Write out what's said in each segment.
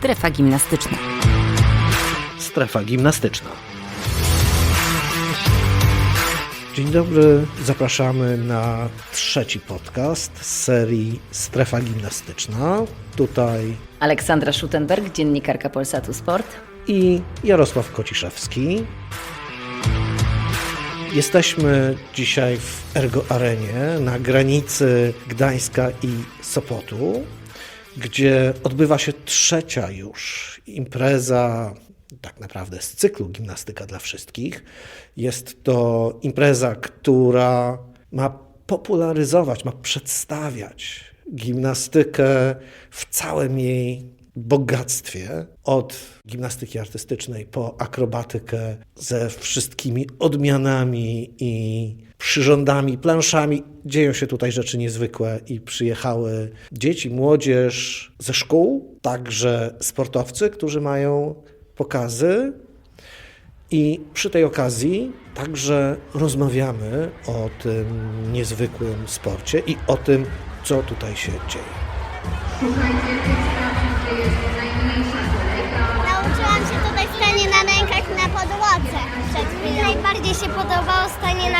Strefa gimnastyczna. Strefa gimnastyczna. Dzień dobry, zapraszamy na trzeci podcast z serii Strefa gimnastyczna. Tutaj Aleksandra Schutenberg, dziennikarka Polsatu Sport. i Jarosław Kociszewski. Jesteśmy dzisiaj w Ergo Arenie na granicy Gdańska i Sopotu, gdzie odbywa się trzecia już impreza, tak naprawdę z cyklu Gimnastyka dla Wszystkich. Jest to impreza, która ma popularyzować, ma przedstawiać gimnastykę w całym jej bogactwie, od gimnastyki artystycznej po akrobatykę ze wszystkimi odmianami i przyrządami, planszami. Dzieją się tutaj rzeczy niezwykłe i przyjechały dzieci, młodzież ze szkół, także sportowcy, którzy mają pokazy. I przy tej okazji także rozmawiamy o tym niezwykłym sporcie i o tym, co tutaj się dzieje. Nauczyłam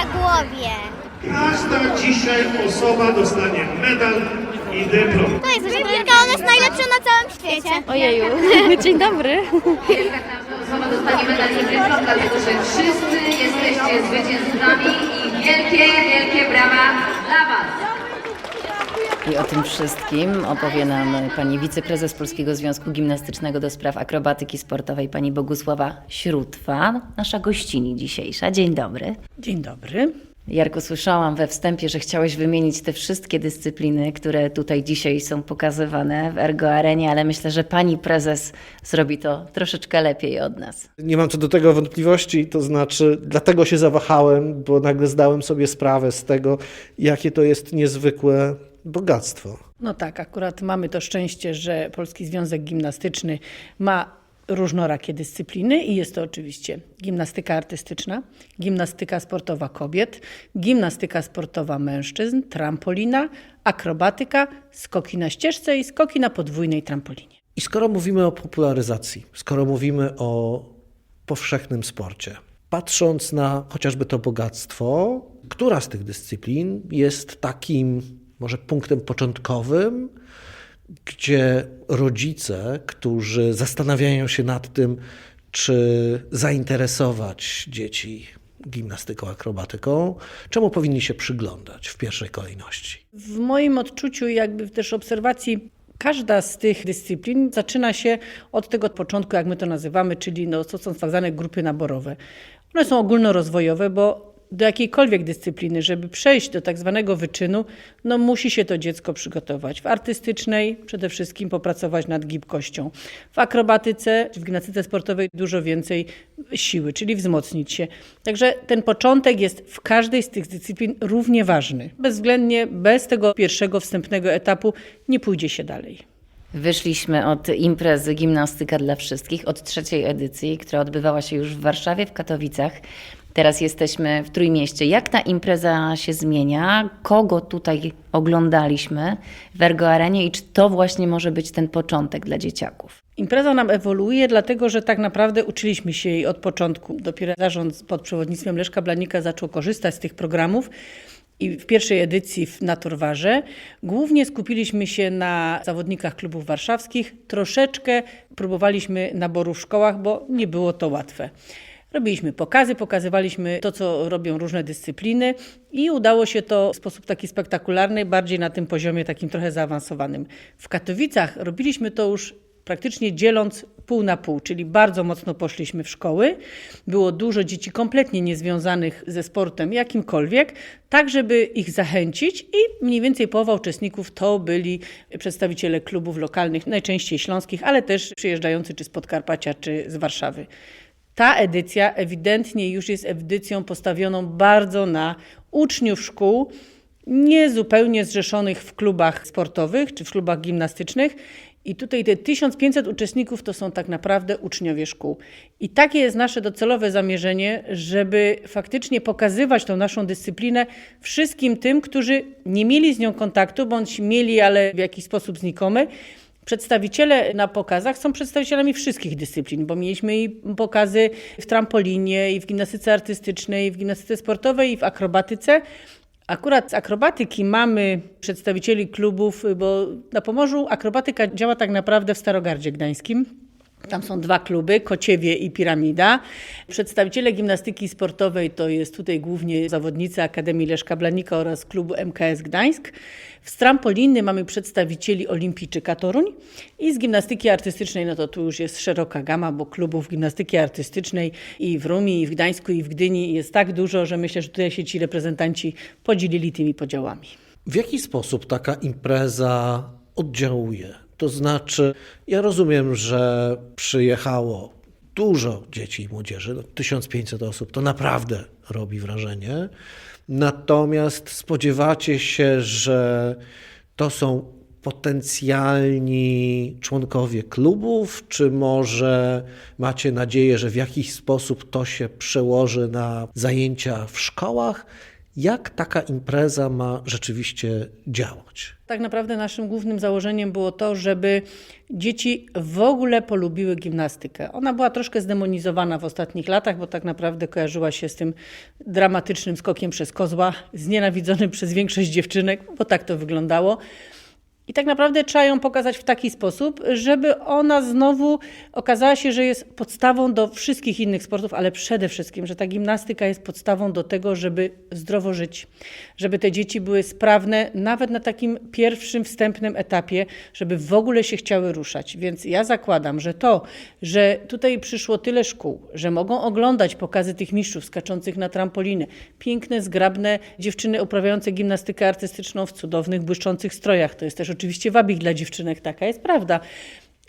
na głowie. Każda dzisiaj osoba dostanie medal i dyplom. To jest Wybierka, ona jest najlepsza na całym świecie. Ojeju, dzień dobry. Osoba dostanie medal i dyplom, dlatego że wszyscy jesteście zwycięzcami i wielkie, wielkie brawa dla Was. I o tym wszystkim opowie nam pani wiceprezes Polskiego Związku Gimnastycznego do spraw akrobatyki sportowej, pani Bogusława Śrótwa, nasza gościni dzisiejsza. Dzień dobry. Dzień dobry. Jarko, słyszałam we wstępie, że chciałeś wymienić te wszystkie dyscypliny, które tutaj dzisiaj są pokazywane w Ergo Arenie, ale myślę, że pani prezes zrobi to troszeczkę lepiej od nas. Nie mam co do tego wątpliwości, to znaczy, dlatego się zawahałem, bo nagle zdałem sobie sprawę z tego, jakie to jest niezwykłe bogactwo. No tak, akurat mamy to szczęście, że Polski Związek Gimnastyczny ma różnorakie dyscypliny i jest to oczywiście gimnastyka artystyczna, gimnastyka sportowa kobiet, gimnastyka sportowa mężczyzn, trampolina, akrobatyka, skoki na ścieżce i skoki na podwójnej trampolinie. I skoro mówimy o popularyzacji, skoro mówimy o powszechnym sporcie, patrząc na chociażby to bogactwo, która z tych dyscyplin jest takim może punktem początkowym, gdzie rodzice, którzy zastanawiają się nad tym, czy zainteresować dzieci gimnastyką, akrobatyką, czemu powinni się przyglądać w pierwszej kolejności? W moim odczuciu, jakby też obserwacji, każda z tych dyscyplin zaczyna się od tego początku, jak my to nazywamy, czyli no, to są tak zwane grupy naborowe. One są ogólnorozwojowe, bo do jakiejkolwiek dyscypliny, żeby przejść do tak zwanego wyczynu, no musi się to dziecko przygotować. W artystycznej przede wszystkim popracować nad gibkością. W akrobatyce, w gimnastyce sportowej dużo więcej siły, czyli wzmocnić się. Także ten początek jest w każdej z tych dyscyplin równie ważny. Bezwzględnie bez tego pierwszego wstępnego etapu nie pójdzie się dalej. Wyszliśmy od imprezy Gimnastyka dla Wszystkich, od trzeciej edycji, która odbywała się już w Warszawie, w Katowicach. Teraz jesteśmy w Trójmieście. Jak ta impreza się zmienia? Kogo tutaj oglądaliśmy w Ergo Arenie i czy to właśnie może być ten początek dla dzieciaków? Impreza nam ewoluuje, dlatego że tak naprawdę uczyliśmy się jej od początku. Dopiero zarząd pod przewodnictwem Leszka Blanika zaczął korzystać z tych programów. I w pierwszej edycji w Naturwarze głównie skupiliśmy się na zawodnikach klubów warszawskich. Troszeczkę próbowaliśmy naboru w szkołach, bo nie było to łatwe. Robiliśmy pokazy, pokazywaliśmy to, co robią różne dyscypliny i udało się to w sposób taki spektakularny, bardziej na tym poziomie takim trochę zaawansowanym. W Katowicach robiliśmy to już praktycznie dzieląc pół na pół, czyli bardzo mocno poszliśmy w szkoły. Było dużo dzieci kompletnie niezwiązanych ze sportem jakimkolwiek, tak żeby ich zachęcić i mniej więcej połowa uczestników to byli przedstawiciele klubów lokalnych, najczęściej śląskich, ale też przyjeżdżający czy z Podkarpacia, czy z Warszawy. Ta edycja ewidentnie już jest edycją postawioną bardzo na uczniów szkół, nie zupełnie zrzeszonych w klubach sportowych czy w klubach gimnastycznych. I tutaj te 1500 uczestników to są tak naprawdę uczniowie szkół. I takie jest nasze docelowe zamierzenie, żeby faktycznie pokazywać tą naszą dyscyplinę wszystkim tym, którzy nie mieli z nią kontaktu, bądź mieli, ale w jakiś sposób znikomy, Przedstawiciele na pokazach są przedstawicielami wszystkich dyscyplin, bo mieliśmy i pokazy w trampolinie, i w gimnastyce artystycznej, i w gimnastyce sportowej, i w akrobatyce. Akurat z akrobatyki mamy przedstawicieli klubów, bo na Pomorzu akrobatyka działa tak naprawdę w Starogardzie Gdańskim. Tam są dwa kluby, Kociewie i Piramida. Przedstawiciele gimnastyki sportowej to jest tutaj głównie zawodnicy Akademii Leszka Blanika oraz klubu MKS Gdańsk. Z trampoliny mamy przedstawicieli Olimpijczyka Toruń i z gimnastyki artystycznej, no to tu już jest szeroka gama, bo klubów gimnastyki artystycznej i w Rumi, i w Gdańsku, i w Gdyni jest tak dużo, że myślę, że tutaj się ci reprezentanci podzielili tymi podziałami. W jaki sposób taka impreza oddziałuje? To znaczy, ja rozumiem, że przyjechało dużo dzieci i młodzieży, no 1500 osób, to naprawdę robi wrażenie. Natomiast spodziewacie się, że to są potencjalni członkowie klubów, czy może macie nadzieję, że w jakiś sposób to się przełoży na zajęcia w szkołach? Jak taka impreza ma rzeczywiście działać? Tak naprawdę naszym głównym założeniem było to, żeby dzieci w ogóle polubiły gimnastykę. Ona była troszkę zdemonizowana w ostatnich latach, bo tak naprawdę kojarzyła się z tym dramatycznym skokiem przez kozła, znienawidzonym przez większość dziewczynek, bo tak to wyglądało. I tak naprawdę trzeba ją pokazać w taki sposób, żeby ona znowu okazała się, że jest podstawą do wszystkich innych sportów, ale przede wszystkim, że ta gimnastyka jest podstawą do tego, żeby zdrowo żyć, żeby te dzieci były sprawne nawet na takim pierwszym, wstępnym etapie, żeby w ogóle się chciały ruszać. Więc ja zakładam, że to, że tutaj przyszło tyle szkół, że mogą oglądać pokazy tych mistrzów skaczących na trampolinę, piękne, zgrabne dziewczyny uprawiające gimnastykę artystyczną w cudownych, błyszczących strojach. To jest też oczywiście wabik dla dziewczynek, taka jest prawda.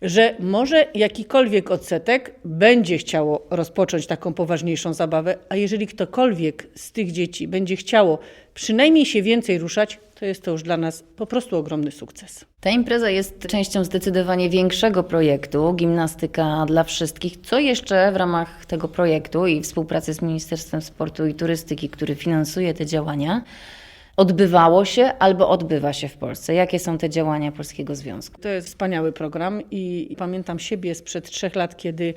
Że może jakikolwiek odsetek będzie chciało rozpocząć taką poważniejszą zabawę, a jeżeli ktokolwiek z tych dzieci będzie chciało przynajmniej się więcej ruszać, to jest to już dla nas po prostu ogromny sukces. Ta impreza jest częścią zdecydowanie większego projektu Gimnastyka dla Wszystkich. Co jeszcze w ramach tego projektu i współpracy z Ministerstwem Sportu i Turystyki, który finansuje te działania, odbywało się albo odbywa się w Polsce? Jakie są te działania Polskiego Związku? To jest wspaniały program i pamiętam siebie sprzed trzech lat, kiedy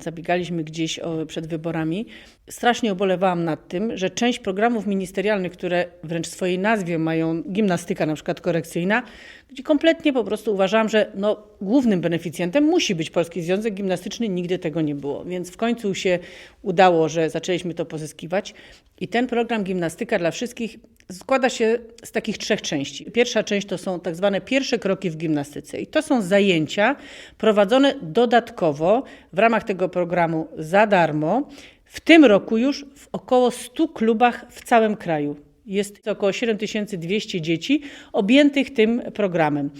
zabiegaliśmy gdzieś przed wyborami. Strasznie ubolewałam nad tym, że część programów ministerialnych, które wręcz w swojej nazwie mają gimnastyka na przykład korekcyjna, gdzie kompletnie po prostu uważałam, że no, głównym beneficjentem musi być Polski Związek Gimnastyczny, nigdy tego nie było. Więc w końcu się udało, że zaczęliśmy to pozyskiwać. I ten program Gimnastyka dla Wszystkich składa się z takich trzech części. Pierwsza część to są tak zwane pierwsze kroki w gimnastyce. I to są zajęcia prowadzone dodatkowo w ramach tego programu za darmo. W tym roku już w około 100 klubach w całym kraju. Jest około 7200 dzieci objętych tym programem.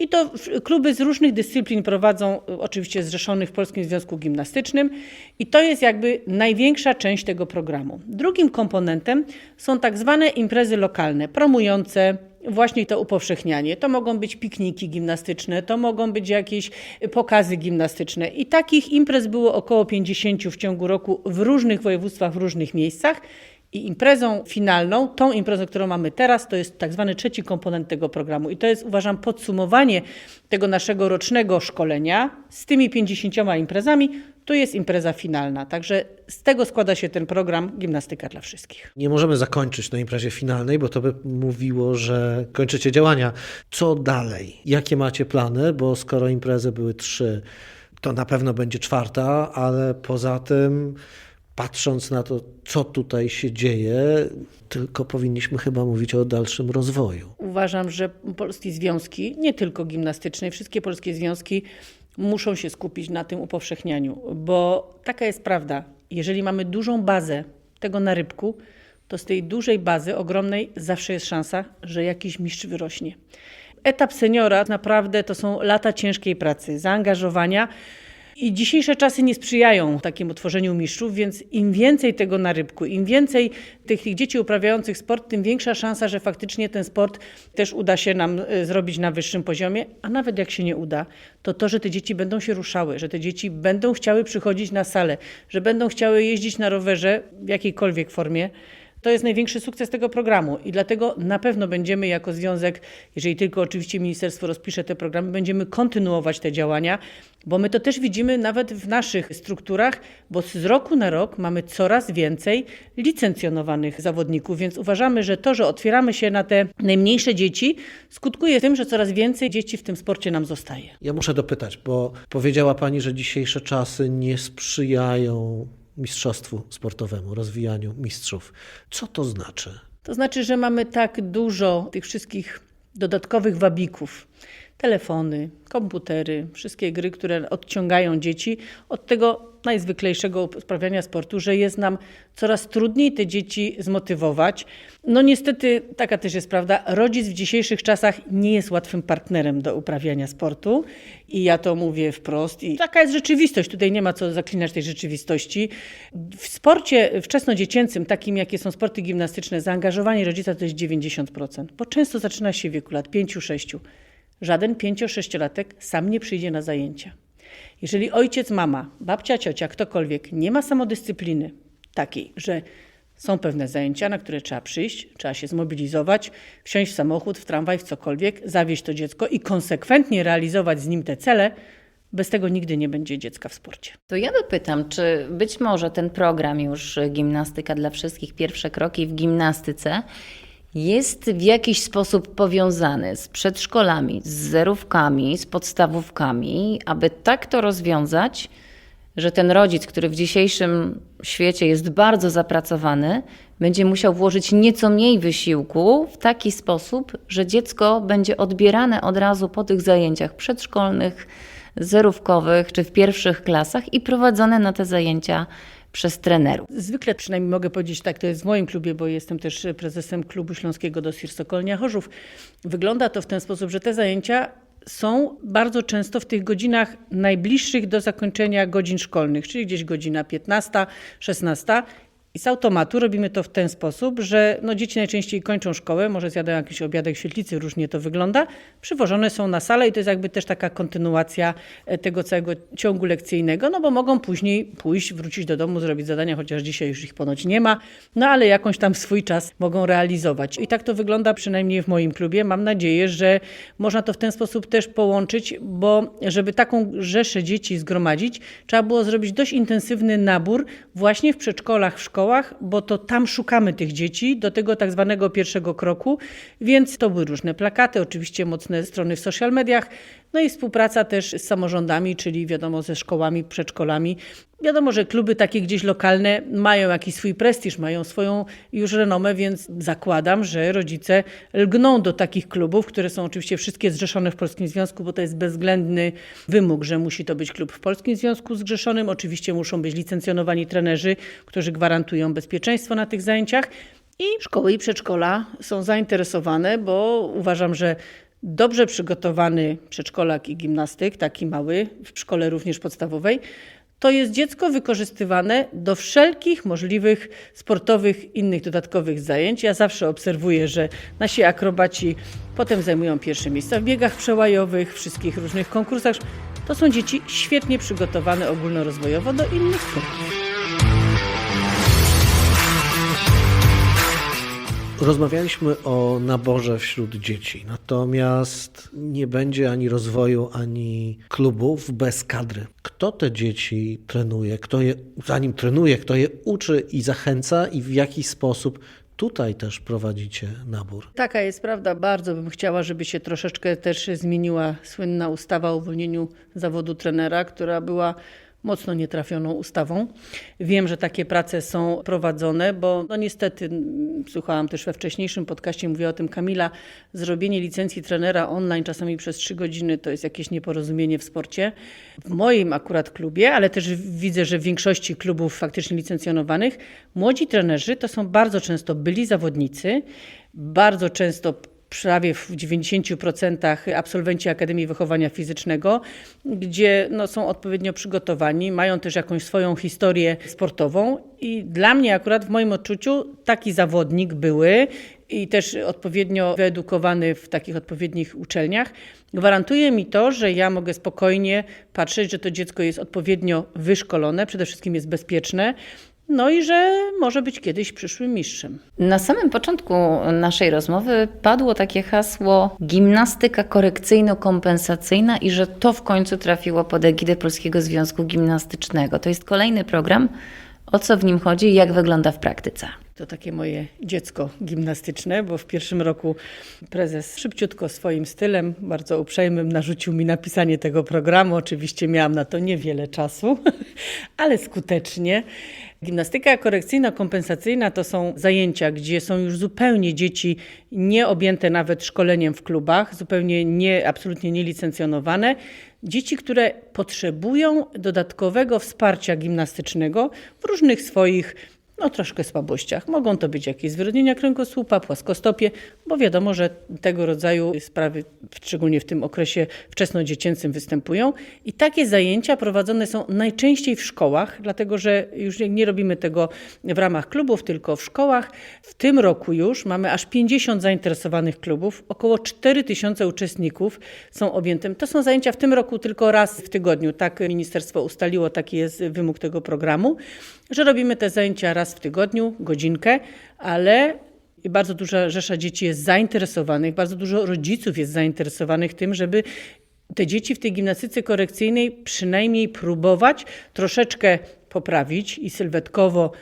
I to kluby z różnych dyscyplin prowadzą, y, oczywiście zrzeszonych w Polskim Związku Gimnastycznym, i to jest jakby największa część tego programu. Drugim komponentem są tak zwane imprezy lokalne, promujące właśnie to upowszechnianie. To mogą być pikniki gimnastyczne, to mogą być jakieś pokazy gimnastyczne. I takich imprez było około 50 w ciągu roku w różnych województwach, w różnych miejscach. I imprezą finalną, tą imprezą, którą mamy teraz, to jest tak zwany trzeci komponent tego programu. I to jest, uważam, podsumowanie tego naszego rocznego szkolenia z tymi 50 imprezami. Tu jest impreza finalna. Także z tego składa się ten program Gimnastyka dla Wszystkich. Nie możemy zakończyć na imprezie finalnej, bo to by mówiło, że kończycie działania. Co dalej? Jakie macie plany? Bo skoro imprezy były trzy, to na pewno będzie czwarta, ale poza tym, patrząc na to, co tutaj się dzieje, tylko powinniśmy chyba mówić o dalszym rozwoju. Uważam, że polskie związki, nie tylko gimnastyczne, wszystkie polskie związki muszą się skupić na tym upowszechnianiu, bo taka jest prawda. Jeżeli mamy dużą bazę tego na rybku, to z tej dużej bazy, ogromnej, zawsze jest szansa, że jakiś mistrz wyrośnie. Etap seniora naprawdę to są lata ciężkiej pracy, zaangażowania. I dzisiejsze czasy nie sprzyjają takiemu tworzeniu mistrzów, więc im więcej tego na rybku, im więcej tych, dzieci uprawiających sport, tym większa szansa, że faktycznie ten sport też uda się nam e, zrobić na wyższym poziomie. A nawet jak się nie uda, to to, że te dzieci będą się ruszały, że te dzieci będą chciały przychodzić na salę, że będą chciały jeździć na rowerze w jakiejkolwiek formie, To jest największy sukces tego programu i dlatego na pewno będziemy jako związek, jeżeli tylko oczywiście ministerstwo rozpisze te programy, będziemy kontynuować te działania, bo my to też widzimy nawet w naszych strukturach, bo z roku na rok mamy coraz więcej licencjonowanych zawodników, więc uważamy, że to, że otwieramy się na te najmniejsze dzieci, skutkuje tym, że coraz więcej dzieci w tym sporcie nam zostaje. Ja muszę dopytać, bo powiedziała Pani, że dzisiejsze czasy nie sprzyjają mistrzostwu sportowemu, rozwijaniu mistrzów. Co to znaczy? To znaczy, że mamy tak dużo tych wszystkich dodatkowych wabików. Telefony, komputery, wszystkie gry, które odciągają dzieci od tego najzwyklejszego uprawiania sportu, że jest nam coraz trudniej te dzieci zmotywować. No niestety, taka też jest prawda, rodzic w dzisiejszych czasach nie jest łatwym partnerem do uprawiania sportu i ja to mówię wprost i taka jest rzeczywistość, tutaj nie ma co zaklinać tej rzeczywistości. W sporcie wczesnodziecięcym, takim jakie są sporty gimnastyczne, zaangażowanie rodzica to jest 90%, bo często zaczyna się w wieku lat 5-6. Żaden 5-6-latek sam nie przyjdzie na zajęcia. Jeżeli ojciec, mama, babcia, ciocia, ktokolwiek nie ma samodyscypliny takiej, że są pewne zajęcia, na które trzeba przyjść, trzeba się zmobilizować, wsiąść w samochód, w tramwaj, w cokolwiek, zawieźć to dziecko i konsekwentnie realizować z nim te cele, bez tego nigdy nie będzie dziecka w sporcie. To ja dopytam, czy być może ten program już Gimnastyka dla Wszystkich, pierwsze kroki w gimnastyce, jest w jakiś sposób powiązany z przedszkolami, z zerówkami, z podstawówkami, aby tak to rozwiązać, że ten rodzic, który w dzisiejszym świecie jest bardzo zapracowany, będzie musiał włożyć nieco mniej wysiłku w taki sposób, że dziecko będzie odbierane od razu po tych zajęciach przedszkolnych, zerówkowych czy w pierwszych klasach i prowadzone na te zajęcia przez trenerów. Zwykle, przynajmniej mogę powiedzieć tak, to jest w moim klubie, bo jestem też prezesem klubu śląskiego Dosir Sokolnia Chorzów. Wygląda to w ten sposób, że te zajęcia są bardzo często w tych godzinach najbliższych do zakończenia godzin szkolnych, czyli gdzieś godzina 15, 16. I z automatu robimy to w ten sposób, że no dzieci najczęściej kończą szkołę, może zjadają jakiś obiadek w świetlicy, różnie to wygląda, przywożone są na salę i to jest jakby też taka kontynuacja e, tego całego ciągu lekcyjnego, no bo mogą później pójść, wrócić do domu, zrobić zadania, chociaż dzisiaj już ich ponoć nie ma, no ale jakąś tam swój czas mogą realizować. I tak to wygląda przynajmniej w moim klubie. Mam nadzieję, że można to w ten sposób też połączyć, bo żeby taką rzeszę dzieci zgromadzić, trzeba było zrobić dość intensywny nabór właśnie w przedszkolach, w szkołach, bo to tam szukamy tych dzieci do tego tak zwanego pierwszego kroku, więc to były różne plakaty, oczywiście mocne strony w social mediach, no i współpraca też z samorządami, czyli wiadomo ze szkołami, przedszkolami. Wiadomo, że kluby takie gdzieś lokalne mają jakiś swój prestiż, mają swoją już renomę, więc zakładam, że rodzice lgną do takich klubów, które są oczywiście wszystkie zrzeszone w Polskim Związku, bo to jest bezwzględny wymóg, że musi to być klub w Polskim Związku Zrzeszonym. Oczywiście muszą być licencjonowani trenerzy, którzy gwarantują bezpieczeństwo na tych zajęciach. I szkoły i przedszkola są zainteresowane, bo uważam, że dobrze przygotowany przedszkolak i gimnastyk, taki mały, w szkole również podstawowej, to jest dziecko wykorzystywane do wszelkich możliwych sportowych, innych dodatkowych zajęć. Ja zawsze obserwuję, że nasi akrobaci potem zajmują pierwsze miejsca w biegach przełajowych, wszystkich różnych konkursach. To są dzieci świetnie przygotowane ogólnorozwojowo do innych sportów. Rozmawialiśmy o naborze wśród dzieci, natomiast nie będzie ani rozwoju, ani klubów bez kadry. Kto te dzieci trenuje, kto je, zanim trenuje, kto je uczy i zachęca i w jaki sposób tutaj też prowadzicie nabór? Taka jest prawda. Bardzo bym chciała, żeby się troszeczkę też zmieniła słynna ustawa o uwolnieniu zawodu trenera, która była mocno nietrafioną ustawą. Wiem, że takie prace są prowadzone, bo no niestety, słuchałam też we wcześniejszym podcaście, mówiła o tym Kamila, zrobienie licencji trenera online czasami przez trzy godziny to jest jakieś nieporozumienie w sporcie. W moim akurat klubie, ale też widzę, że w większości klubów faktycznie licencjonowanych, młodzi trenerzy to są bardzo często byli zawodnicy, bardzo często prawie w 90% absolwenci Akademii Wychowania Fizycznego, gdzie no, są odpowiednio przygotowani, mają też jakąś swoją historię sportową i dla mnie akurat w moim odczuciu taki zawodnik były i też odpowiednio wyedukowany w takich odpowiednich uczelniach, gwarantuje mi to, że ja mogę spokojnie patrzeć, że to dziecko jest odpowiednio wyszkolone, przede wszystkim jest bezpieczne, no i że może być kiedyś przyszłym mistrzem. Na samym początku naszej rozmowy padło takie hasło gimnastyka korekcyjno-kompensacyjna i że to w końcu trafiło pod egidę Polskiego Związku Gimnastycznego. To jest kolejny program. O co w nim chodzi i jak wygląda w praktyce? To takie moje dziecko gimnastyczne, bo w pierwszym roku prezes szybciutko swoim stylem, bardzo uprzejmym, narzucił mi napisanie tego programu. Oczywiście miałam na to niewiele czasu, ale skutecznie. Gimnastyka korekcyjno-kompensacyjna to są zajęcia, gdzie są już zupełnie dzieci nieobjęte nawet szkoleniem w klubach, zupełnie nie, absolutnie nielicencjonowane. Dzieci, które potrzebują dodatkowego wsparcia gimnastycznego w różnych swoich no, troszkę słabościach. Mogą to być jakieś zwyrodnienia kręgosłupa, płaskostopie, bo wiadomo, że tego rodzaju sprawy, szczególnie w tym okresie wczesnodziecięcym, występują. I takie zajęcia prowadzone są najczęściej w szkołach, dlatego że już nie robimy tego w ramach klubów, tylko w szkołach. W tym roku już mamy aż 50 zainteresowanych klubów, około 4 tysiące uczestników są objęte. To są zajęcia w tym roku tylko raz w tygodniu. Tak ministerstwo ustaliło, taki jest wymóg tego programu, że robimy te zajęcia raz w tygodniu, godzinkę, ale bardzo duża rzesza dzieci jest zainteresowanych, bardzo dużo rodziców jest zainteresowanych tym, żeby te dzieci w tej gimnastyce korekcyjnej przynajmniej próbować troszeczkę poprawić i sylwetkowo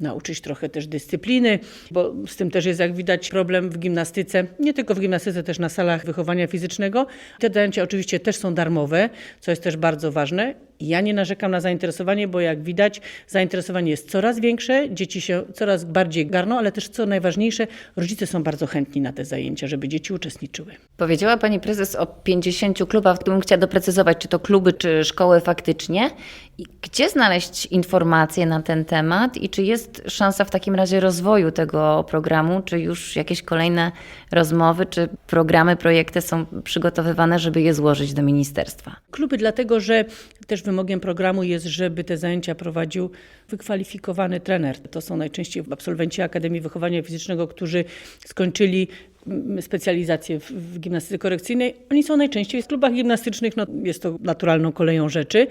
nauczyć trochę też dyscypliny, bo z tym też jest, jak widać, problem w gimnastyce, nie tylko w gimnastyce, też na salach wychowania fizycznego. Te zajęcia oczywiście też są darmowe, co jest też bardzo ważne. Ja nie narzekam na zainteresowanie, bo jak widać, zainteresowanie jest coraz większe, dzieci się coraz bardziej garną, ale też co najważniejsze, rodzice są bardzo chętni na te zajęcia, żeby dzieci uczestniczyły. Powiedziała pani prezes o 50 klubach, gdybym chciała doprecyzować, czy to kluby, czy szkoły faktycznie. I gdzie znaleźć informacje na ten temat i czy jest szansa w takim razie rozwoju tego programu, czy już jakieś kolejne rozmowy, czy programy, projekty są przygotowywane, żeby je złożyć do ministerstwa? Kluby, dlatego że też wymogiem programu jest, żeby te zajęcia prowadził wykwalifikowany trener. To są najczęściej absolwenci Akademii Wychowania Fizycznego, którzy skończyli mm, specjalizację w, gimnastyce korekcyjnej. Oni są najczęściej w klubach gimnastycznych, no, jest to naturalną koleją rzeczy.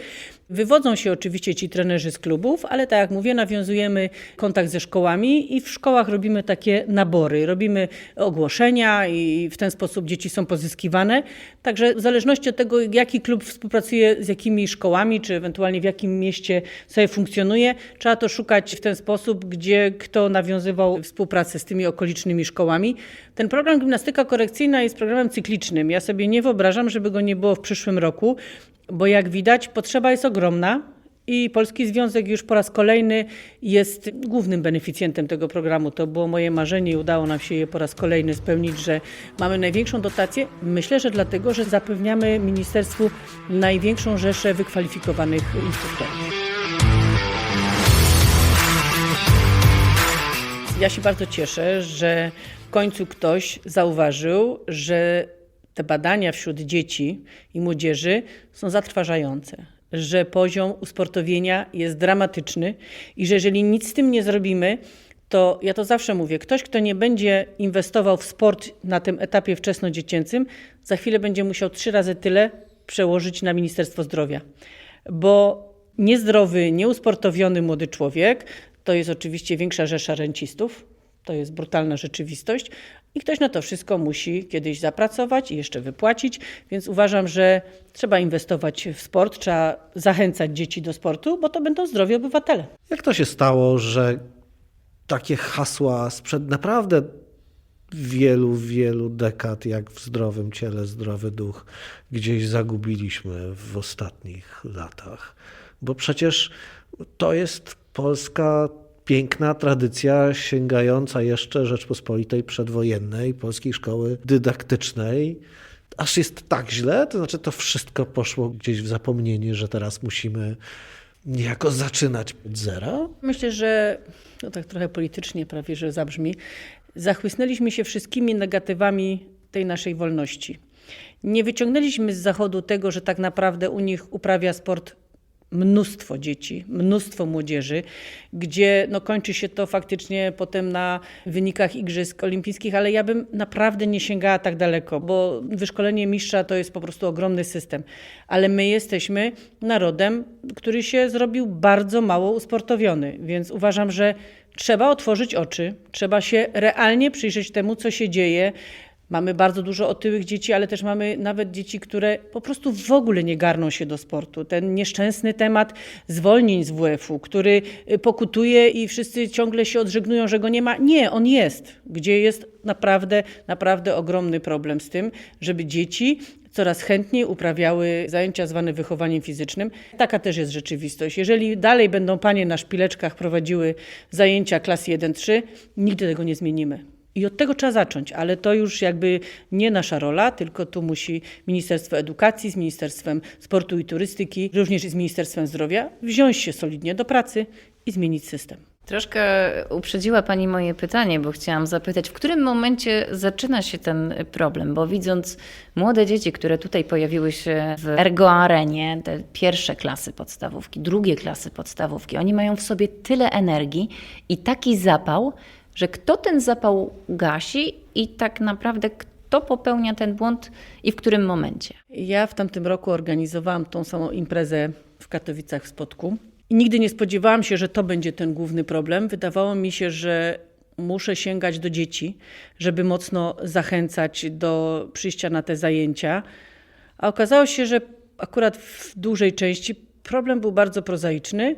Wywodzą się oczywiście ci trenerzy z klubów, ale tak jak mówię, nawiązujemy kontakt ze szkołami i w szkołach robimy takie nabory. Robimy ogłoszenia i w ten sposób dzieci są pozyskiwane. Także w zależności od tego, jaki klub współpracuje z jakimi szkołami, czy ewentualnie w jakim mieście sobie funkcjonuje, trzeba to szukać w ten sposób, gdzie kto nawiązywał współpracę z tymi okolicznymi szkołami. Ten program Gimnastyka Korekcyjna jest programem cyklicznym. Ja sobie nie wyobrażam, żeby go nie było w przyszłym roku, bo jak widać, potrzeba jest ogromna. I Polski Związek już po raz kolejny jest głównym beneficjentem tego programu. To było moje marzenie i udało nam się je po raz kolejny spełnić, że mamy największą dotację. Myślę, że dlatego, że zapewniamy ministerstwu największą rzeszę wykwalifikowanych instruktorów. Ja się bardzo cieszę, że w końcu ktoś zauważył, że te badania wśród dzieci i młodzieży są zatrważające, że poziom usportowienia jest dramatyczny i że jeżeli nic z tym nie zrobimy, to ja to zawsze mówię, ktoś, kto nie będzie inwestował w sport na tym etapie wczesnodziecięcym, za chwilę będzie musiał trzy razy tyle przełożyć na Ministerstwo Zdrowia. Bo niezdrowy, nieusportowiony młody człowiek to jest oczywiście większa rzesza rencistów, to jest brutalna rzeczywistość i ktoś na to wszystko musi kiedyś zapracować i jeszcze wypłacić, więc uważam, że trzeba inwestować w sport, trzeba zachęcać dzieci do sportu, bo to będą zdrowi obywatele. Jak to się stało, że takie hasła sprzed naprawdę wielu, wielu dekad, jak w zdrowym ciele, zdrowy duch, gdzieś zagubiliśmy w ostatnich latach? Bo przecież to jest polska piękna tradycja sięgająca jeszcze Rzeczpospolitej przedwojennej, polskiej szkoły dydaktycznej. Aż jest tak źle, to znaczy to wszystko poszło gdzieś w zapomnienie, że teraz musimy niejako zaczynać od zera. Myślę, że no tak trochę politycznie prawie, że zabrzmi, zachłysnęliśmy się wszystkimi negatywami tej naszej wolności. Nie wyciągnęliśmy z Zachodu tego, że tak naprawdę u nich uprawia sport mnóstwo dzieci, mnóstwo młodzieży, gdzie no, kończy się to faktycznie potem na wynikach Igrzysk Olimpijskich, ale ja bym naprawdę nie sięgała tak daleko, bo wyszkolenie mistrza to jest po prostu ogromny system. Ale my jesteśmy narodem, który się zrobił bardzo mało usportowiony, więc uważam, że trzeba otworzyć oczy, trzeba się realnie przyjrzeć temu, co się dzieje. Mamy bardzo dużo otyłych dzieci, ale też mamy nawet dzieci, które po prostu w ogóle nie garną się do sportu. Ten nieszczęsny temat zwolnień z WF-u, który y, pokutuje i wszyscy ciągle się odżegnują, że go nie ma. Nie, on jest, gdzie jest naprawdę, naprawdę ogromny problem z tym, żeby dzieci coraz chętniej uprawiały zajęcia zwane wychowaniem fizycznym. Taka też jest rzeczywistość. Jeżeli dalej będą panie na szpileczkach prowadziły zajęcia klasy 1-3, nigdy tego nie zmienimy. I od tego trzeba zacząć, ale to już jakby nie nasza rola, tylko tu musi Ministerstwo Edukacji z Ministerstwem Sportu i Turystyki, również z Ministerstwem Zdrowia wziąć się solidnie do pracy i zmienić system. Troszkę uprzedziła Pani moje pytanie, bo chciałam zapytać, w którym momencie zaczyna się ten problem? Bo widząc młode dzieci, które tutaj pojawiły się w Ergo Arenie, te pierwsze klasy podstawówki, drugie klasy podstawówki, oni mają w sobie tyle energii i taki zapał, że kto ten zapał gasi i tak naprawdę kto popełnia ten błąd i w którym momencie? Ja w tamtym roku organizowałam tą samą imprezę w Katowicach w Spodku. I nigdy nie spodziewałam się, że to będzie ten główny problem. Wydawało mi się, że muszę sięgać do dzieci, żeby mocno zachęcać do przyjścia na te zajęcia. A okazało się, że akurat w dużej części problem był bardzo prozaiczny,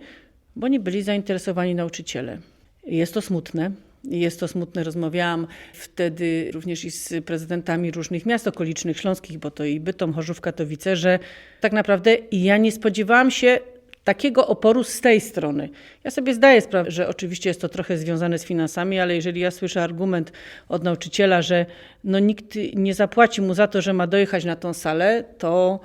bo nie byli zainteresowani nauczyciele. Jest to smutne. Jest to smutne. Rozmawiałam wtedy również i z prezydentami różnych miast okolicznych, śląskich, bo to i Bytom, Chorzów, Katowice, że tak naprawdę ja nie spodziewałam się takiego oporu z tej strony. Ja sobie zdaję sprawę, że oczywiście jest to trochę związane z finansami, ale jeżeli ja słyszę argument od nauczyciela, że no nikt nie zapłaci mu za to, że ma dojechać na tą salę, to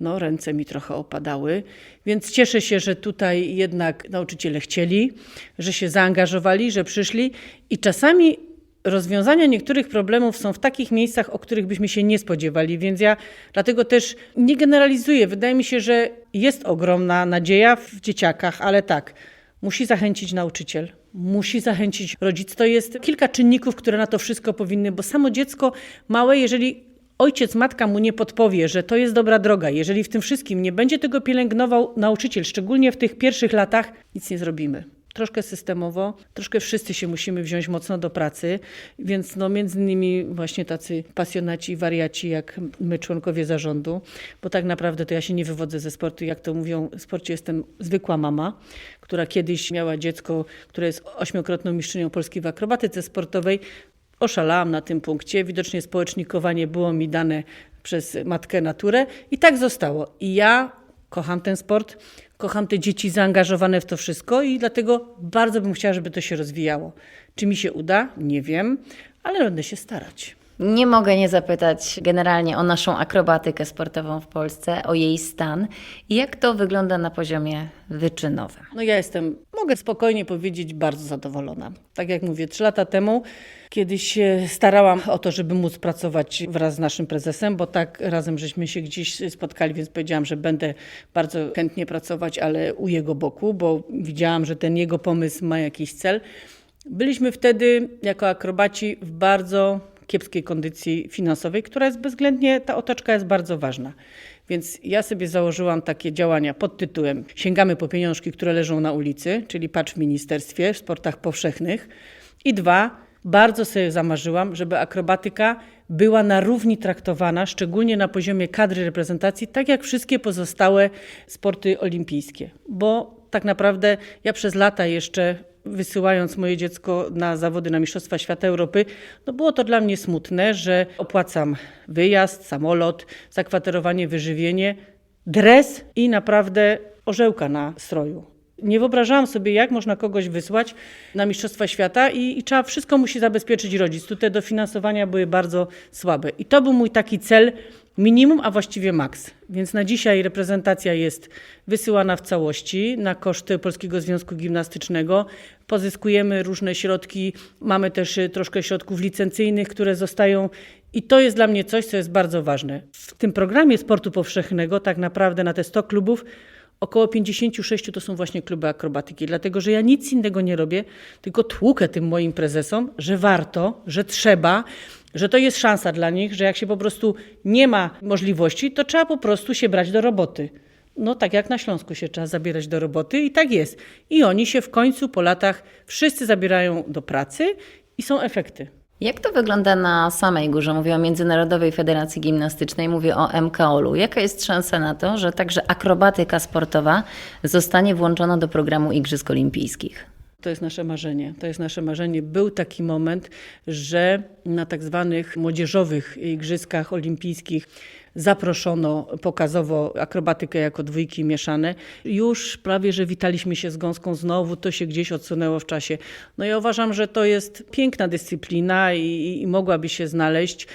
no ręce mi trochę opadały. Więc cieszę się, że tutaj jednak nauczyciele chcieli, że się zaangażowali, że przyszli i czasami rozwiązania niektórych problemów są w takich miejscach, o których byśmy się nie spodziewali, więc ja dlatego też nie generalizuję. Wydaje mi się, że jest ogromna nadzieja w dzieciakach, ale tak, musi zachęcić nauczyciel, musi zachęcić rodzic. To jest kilka czynników, które na to wszystko powinny, bo samo dziecko małe, jeżeli ojciec, matka mu nie podpowie, że to jest dobra droga, jeżeli w tym wszystkim nie będzie tego pielęgnował nauczyciel, szczególnie w tych pierwszych latach, nic nie zrobimy troszkę systemowo, troszkę wszyscy się musimy wziąć mocno do pracy, więc no między innymi właśnie tacy pasjonaci, wariaci jak my, członkowie zarządu, bo tak naprawdę to ja się nie wywodzę ze sportu, jak to mówią, w sporcie jestem zwykła mama, która kiedyś miała dziecko, które jest ośmiokrotną mistrzynią Polski w akrobatyce sportowej. Oszalałam na tym punkcie, widocznie społecznikowanie było mi dane przez matkę naturę i tak zostało. I ja kocham ten sport, kocham te dzieci zaangażowane w to wszystko i dlatego bardzo bym chciała, żeby to się rozwijało. Czy mi się uda? Nie wiem, ale będę się starać. Nie mogę nie zapytać generalnie o naszą akrobatykę sportową w Polsce, o jej stan i jak to wygląda na poziomie wyczynowym. No ja jestem, mogę spokojnie powiedzieć, bardzo zadowolona. Tak jak mówię, trzy lata temu kiedyś się starałam o to, żeby móc pracować wraz z naszym prezesem, bo tak razem żeśmy się gdzieś spotkali, więc powiedziałam, że będę bardzo chętnie pracować, ale u jego boku, bo widziałam, że ten jego pomysł ma jakiś cel. Byliśmy wtedy jako akrobaci w bardzo kiepskiej kondycji finansowej, która jest bezwzględnie, ta otoczka jest bardzo ważna. Więc ja sobie założyłam takie działania pod tytułem Sięgamy po pieniążki, które leżą na ulicy, czyli patrz w ministerstwie, w sportach powszechnych. I dwa, bardzo sobie zamarzyłam, żeby akrobatyka była na równi traktowana, szczególnie na poziomie kadry reprezentacji, tak jak wszystkie pozostałe sporty olimpijskie. Bo tak naprawdę ja przez lata jeszcze wysyłając moje dziecko na zawody na Mistrzostwa Świata Europy, no było to dla mnie smutne, że opłacam wyjazd, samolot, zakwaterowanie, wyżywienie, dres i naprawdę orzełka na stroju. Nie wyobrażałam sobie, jak można kogoś wysłać na Mistrzostwa Świata i, i trzeba wszystko musi zabezpieczyć rodzic. Tu te dofinansowania były bardzo słabe. I to był mój taki cel minimum, a właściwie maks. Więc na dzisiaj reprezentacja jest wysyłana w całości na koszty Polskiego Związku Gimnastycznego. Pozyskujemy różne środki, mamy też y, troszkę środków licencyjnych, które zostają i to jest dla mnie coś, co jest bardzo ważne. W tym programie sportu powszechnego tak naprawdę na te 100 klubów Około 56 to są właśnie kluby akrobatyki, dlatego że ja nic innego nie robię, tylko tłukę tym moim prezesom, że warto, że trzeba, że to jest szansa dla nich, że jak się po prostu nie ma możliwości, to trzeba po prostu się brać do roboty. No tak jak na Śląsku się trzeba zabierać do roboty i tak jest. I oni się w końcu po latach wszyscy zabierają do pracy i są efekty. Jak to wygląda na samej górze? Mówię o Międzynarodowej Federacji Gimnastycznej, mówię o MKOL-u. Jaka jest szansa na to, że także akrobatyka sportowa zostanie włączona do programu Igrzysk Olimpijskich? To jest nasze marzenie. To jest nasze marzenie. Był taki moment, że na tak zwanych młodzieżowych igrzyskach olimpijskich zaproszono pokazowo akrobatykę jako dwójki mieszane. Już prawie, że witaliśmy się z gąską znowu, to się gdzieś odsunęło w czasie. No ja uważam, że to jest piękna dyscyplina i, i mogłaby się znaleźć.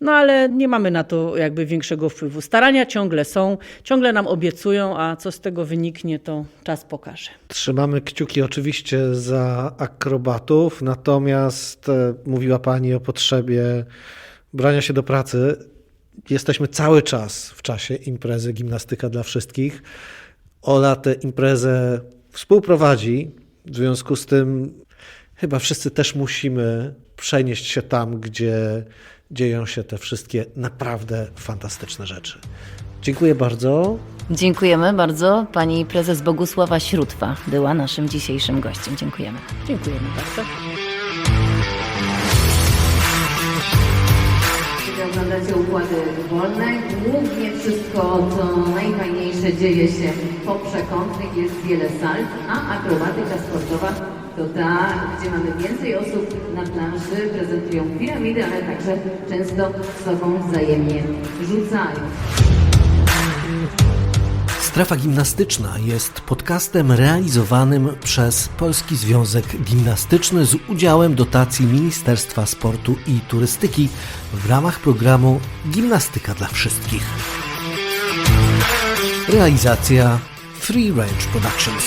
No ale nie mamy na to jakby większego wpływu. Starania ciągle są, ciągle nam obiecują, a co z tego wyniknie, to czas pokaże. Trzymamy kciuki oczywiście za akrobatów, natomiast e, mówiła Pani o potrzebie brania się do pracy. Jesteśmy cały czas w czasie imprezy Gimnastyka dla Wszystkich. Ola tę imprezę współprowadzi, w związku z tym chyba wszyscy też musimy przenieść się tam, gdzie dzieją się te wszystkie naprawdę fantastyczne rzeczy. Dziękuję bardzo. Dziękujemy bardzo. Pani prezes Bogusława Śrótwa była naszym dzisiejszym gościem. Dziękujemy. Dziękujemy bardzo. Oglądacie układy wolne, głównie wszystko, co najfajniejsze dzieje się po przekątnych, jest wiele sal, a akrobatyka sportowa to ta, gdzie mamy więcej osób na planszy, prezentują piramidy, ale także często sobą wzajemnie rzucają. Strefa Gimnastyczna jest podcastem realizowanym przez Polski Związek Gimnastyczny z udziałem dotacji Ministerstwa Sportu i Turystyki w ramach programu Gimnastyka dla Wszystkich. Realizacja Free Range Productions.